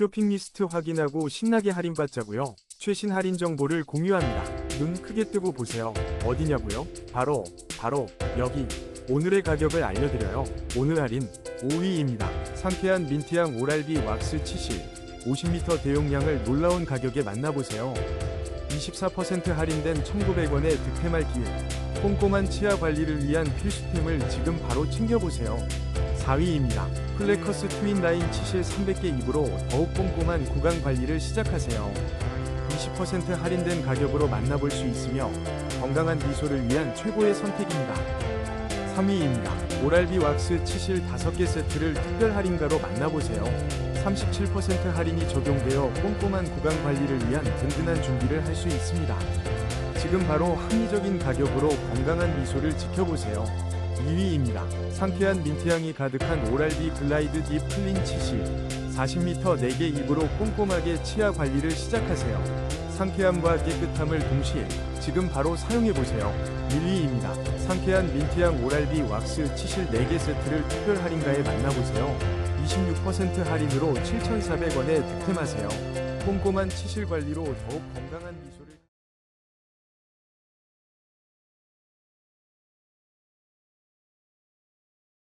쇼핑 리스트 확인하고 신나게 할인받자고요. 최신 할인 정보를 공유합니다. 눈 크게 뜨고 보세요. 어디냐고요? 바로 바로 여기. 오늘의 가격을 알려드려요. 오늘 할인 5위입니다. 상쾌한 민트향 오랄비 왁스 치실 50m 대용량을 놀라운 가격에 만나보세요. 24% 할인된 1,900원의 득템할 기회. 꼼꼼한 치아 관리를 위한 필수템을 지금 바로 챙겨보세요. 4위입니다. 플레커스 트윈 라인 치실 300개 입으로 더욱 꼼꼼한 구강 관리를 시작하세요. 20% 할인된 가격으로 만나볼 수 있으며 건강한 미소를 위한 최고의 선택입니다. 3위입니다. 오랄비 왁스 치실 5개 세트를 특별 할인가로 만나보세요. 37% 할인이 적용되어 꼼꼼한 구강 관리를 위한 든든한 준비를 할 수 있습니다. 지금 바로 합리적인 가격으로 건강한 미소를 지켜보세요. 2위입니다. 상쾌한 민트향이 가득한 오랄비 글라이드 딥 클린 치실 40m 4개 입으로 꼼꼼하게 치아 관리를 시작하세요. 상쾌함과 깨끗함을 동시에 지금 바로 사용해보세요. 1위입니다. 상쾌한 민트향 오랄비 왁스 치실 4개 세트를 특별 할인가에 만나보세요. 26% 할인으로 7,400원에 득템하세요. 꼼꼼한 치실 관리로 더욱 건강한 미소를